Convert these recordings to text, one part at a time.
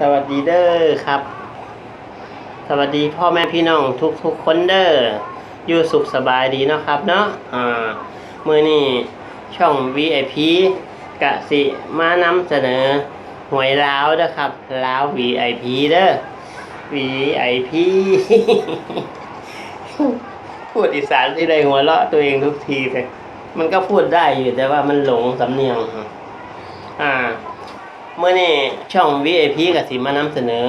สวัสดีเด้อครับ สวัสดีพ่อแม่พี่น้องทุกทุกๆคนเด้ออยู่สุขสบายดีเนาะครับเนาะอ่ามือนี่ช่อง VIP กะสิมานำเสนอหวยลาวเด้อครับลาว VIP เด้อ VIP พูดอีสานที่ใดหัวเราะตัวเองทุกทีเลยมันก็พูดได้อยู่แต่ว่ามันหลงสำเนียง อ่า เมื่อนี่ช่อง VIP กับสิมานำเสนอ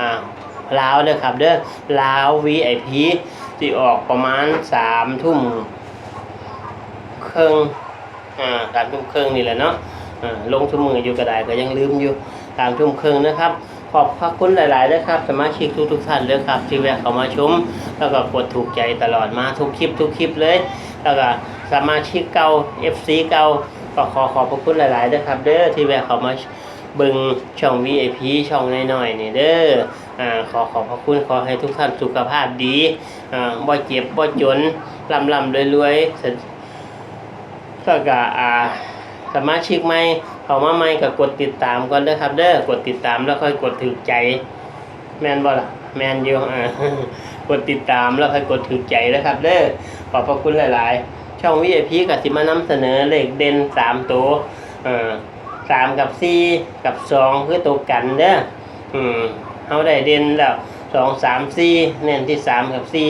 อ่าลาวเด้อครับเด้อลาว VIP ที่ออกประมาณสามทุ่มเครึ่องอ่าสามทุ่มเครึ่องนี่แหละเนาะอ่าลงชั่วมืออยู่กระไดก็ยังลืมอยู่สามทุ่มเครึ่องนะครับ ขอบพระคุณหลายๆด้วยครับ สมาชิกทุกๆท่านเลยครับ ที่แวะเข้ามาชม แล้วก็กดถูกใจตลอดมาทุกคลิปทุกคลิปเลย แล้วก็สมาชิกเก่า FC เก่าก็ขอขอบพระคุณหลายๆด้วยครับ เด้อที่แวะเข้ามา เบิงช่อง VIP ช่องน้อยๆนี่เด้ออ่าขอขอบพระคุณขอให้ทุกท่านสุขภาพดีอ่าบ่เจ็บบ่จนลำลำรวยๆสแล้วก็อ่าสมาชิกใหม่เข้ามาใหม่ก็กดติดตามก่อนเด้อครับ เด้อกดติดตามแล้วค่อยกดถูกใจ แม่นบ่ล่ะแม่นอยู่อ่ากดติดตามแล้วค่อยกดถูกใจนะครับ เด้อขอบพระคุณหลาย ๆ ช่อง VIP ก็สิมานำเสนอเลขเด่นสามตัวเอ่อ สามกับสี่กับสองคือตัวกันเด้ออืมเฮาได้เด่นแล้วสองสามสี่เน้นที่สามกับสี่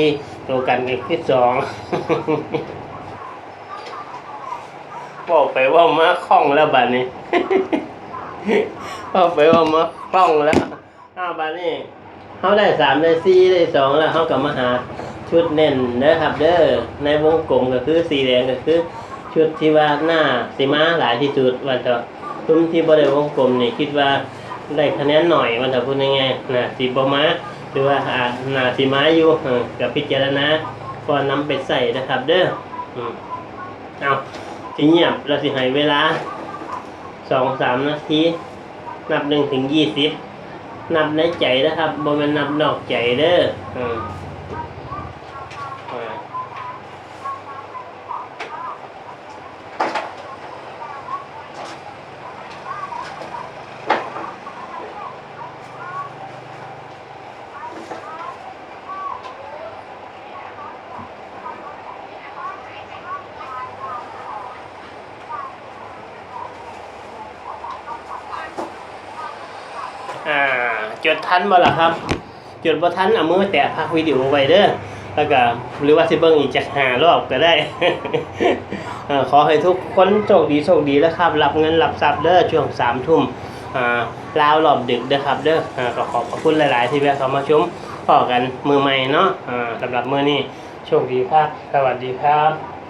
ตัวกันก็คือสองบอกไปว่ามาคล่องแล้วบัดนี้บอกไปว่ามาคล่องแล้วอ้าวบัดนี้เขาได้สามได้สี่ได้สองแล้วเขากลับมาหาชุดเน้นนะครับเด้อในวงกลมก็คือสีแดงก็คือ ชุดที่ว่าหน้าสีม้าหลายที่สุดวันเถอะ ซุ้มที่บริเวณวงกลมนี่คิดว่าได้คะแนนหน่อยวันเถอะพูดง่ายๆนะสีบม้าหรือว่าอ่าหน้าสีม้าอยู่กับพิจารณาก่อนนำไปใส่นะครับ เด้อเอาสิเงียบเราสิให้เวลาสองสามนาทีนับหนึ่งถึงยี่สิบนับในใจนะครับบ่แมันนับนอกใจเด้อา อ่าจดทันบ่ล่ะครับจดบ่ทันเอามือแตะพักวิดีโอไว้เด้อแล้วก็หรือว่าสิเบิ่งอีกจักหารอบก็ได้ขอให้ทุกคนโชคดีโชคดีแล้วครับรับเงินรับทรัพย์เด้อช่วงสามทุ่มอ่าลาวรอบดึกเด้อครับเด้ออ่าก็ขอบพระคุณหลาย ๆ ที่แวะเข้ามาชมพอกันมือใหม่เนาะอ่าสำหรับมือนี้โชคดีครับ สวัสดีครับ